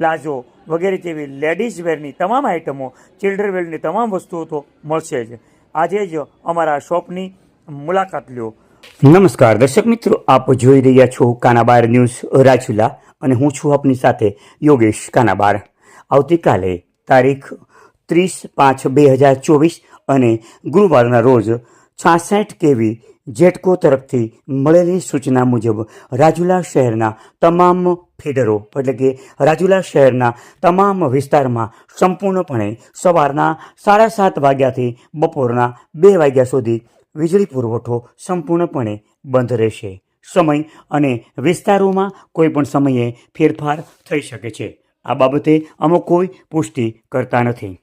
Palazzo વગેરે જેવી ladies વેરની તમામ આઇટમો ચિલ્ડ્રન વેરની તમામ વસ્તુઓ તો મળશે જ. આજે જ અમારા શોપની મુલાકાત લ્યો. નમસ્કાર, દર્શક મિત્રો, આપ જોઈ રહ્યા છો કાનાબાર ન્યૂઝ રાજુલા અને હું છું આપની સાથે યોગેશ કાનાબાર. આવતીકાલે તારીખ ત્રીસ પાંચ બે હજાર ચોવીસ અને ગુરુવારના રોજ છાસઠ કેવી જેટકો તરફથી મળેલી સૂચના મુજબ રાજુલા શહેરના તમામ ફીડરો, એટલે કે રાજુલા શહેરના તમામ વિસ્તારમાં સંપૂર્ણપણે સવારના સાડા સાત વાગ્યાથી બપોરના બે વાગ્યા સુધી વીજળી પુરવઠો સંપૂર્ણપણે બંધ રહેશે. સમય અને વિસ્તારોમાં કોઈ પણ સમયે ફેરફાર થઈ શકે છે. આ બાબતે અમુક કોઈ પુષ્ટિ કરતા નથી.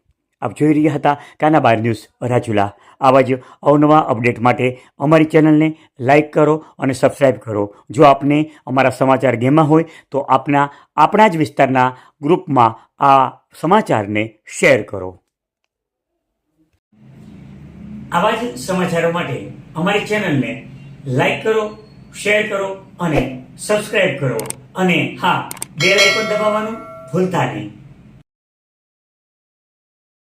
આપ જોઈ રહ્યા હતા કાનાબાર ન્યૂઝ રાજુલા. આવા જ અવનવા અપડેટ માટે અમારી ચેનલને લાઇક કરો અને સબસ્ક્રાઈબ કરો. જો આપને અમારા સમાચાર ગેમમાં હોય, તો આપના, આપણા જ વિસ્તારના ગ્રુપમાં આ સમાચારને શેર કરો. આવા જ સમાચારો માટે અમારી ચેનલને લાઈક કરો, શેર કરો અને સબસ્ક્રાઈબ કરો. અને હા, બેલ આઇકોન દબાવવાનું ભૂલતા નહીં.